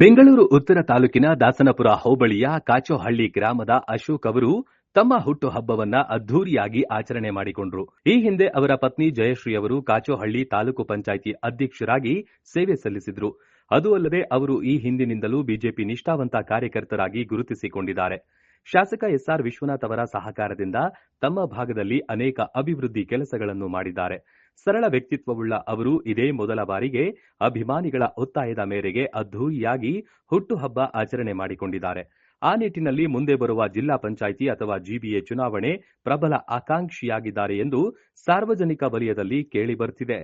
ಬೆಂಗಳೂರು ಉತ್ತರ ತಾಲೂಕಿನ ದಾಸನಪುರ ಹೋಬಳಿಯ ಕಾಚೋಹಳ್ಳಿ ಗ್ರಾಮದ ಅಶೋಕ್ ಅವರು ತಮ್ಮ ಹುಟ್ಟುಹಬ್ಬವನ್ನ ಅದ್ದೂರಿಯಾಗಿ ಆಚರಣೆ ಮಾಡಿಕೊಂಡ್ರು. ಈ ಹಿಂದೆ ಅವರ ಪತ್ನಿ ಜಯಶ್ರೀ ಅವರು ಕಾಚೋಹಳ್ಳಿ ತಾಲೂಕು ಪಂಚಾಯಿತಿ ಅಧ್ಯಕ್ಷರಾಗಿ ಸೇವೆ ಸಲ್ಲಿಸಿದ್ರು. ಅದು ಅಲ್ಲದೆ ಅವರು ಈ ಹಿಂದಿನಿಂದಲೂ ಬಿಜೆಪಿ ನಿಷ್ಠಾವಂತ ಕಾರ್ಯಕರ್ತರಾಗಿ ಗುರುತಿಸಿಕೊಂಡಿದ್ದಾರೆ. ಶಾಸಕ ಎಸ್ಆರ್ ವಿಶ್ವನಾಥ್ ಅವರ ಸಹಕಾರದಿಂದ ತಮ್ಮ ಭಾಗದಲ್ಲಿ ಅನೇಕ ಅಭಿವೃದ್ಧಿ ಕೆಲಸಗಳನ್ನು ಮಾಡಿದ್ದಾರೆ. ಸರಳ ವ್ಯಕ್ತಿತ್ವವುಳ್ಳ ಅವರು ಇದೇ ಮೊದಲ ಬಾರಿಗೆ ಅಭಿಮಾನಿಗಳ ಒತ್ತಾಯದ ಮೇರೆಗೆ ಅದ್ದೂರಿಯಾಗಿ ಹುಟ್ಟುಹಬ್ಬ ಆಚರಣೆ ಮಾಡಿಕೊಂಡಿದ್ದಾರೆ. ಆ ನಿಟ್ಟಿನಲ್ಲಿ ಮುಂದೆ ಬರುವ ಜಿಲ್ಲಾ ಪಂಚಾಯಿತಿ ಅಥವಾ ಜಿಬಿಎ ಚುನಾವಣೆ ಪ್ರಬಲ ಆಕಾಂಕ್ಷಿಯಾಗಿದ್ದಾರೆ ಎಂದು ಸಾರ್ವಜನಿಕ ವಲಯದಲ್ಲಿ ಕೇಳಿಬರುತ್ತಿದೆ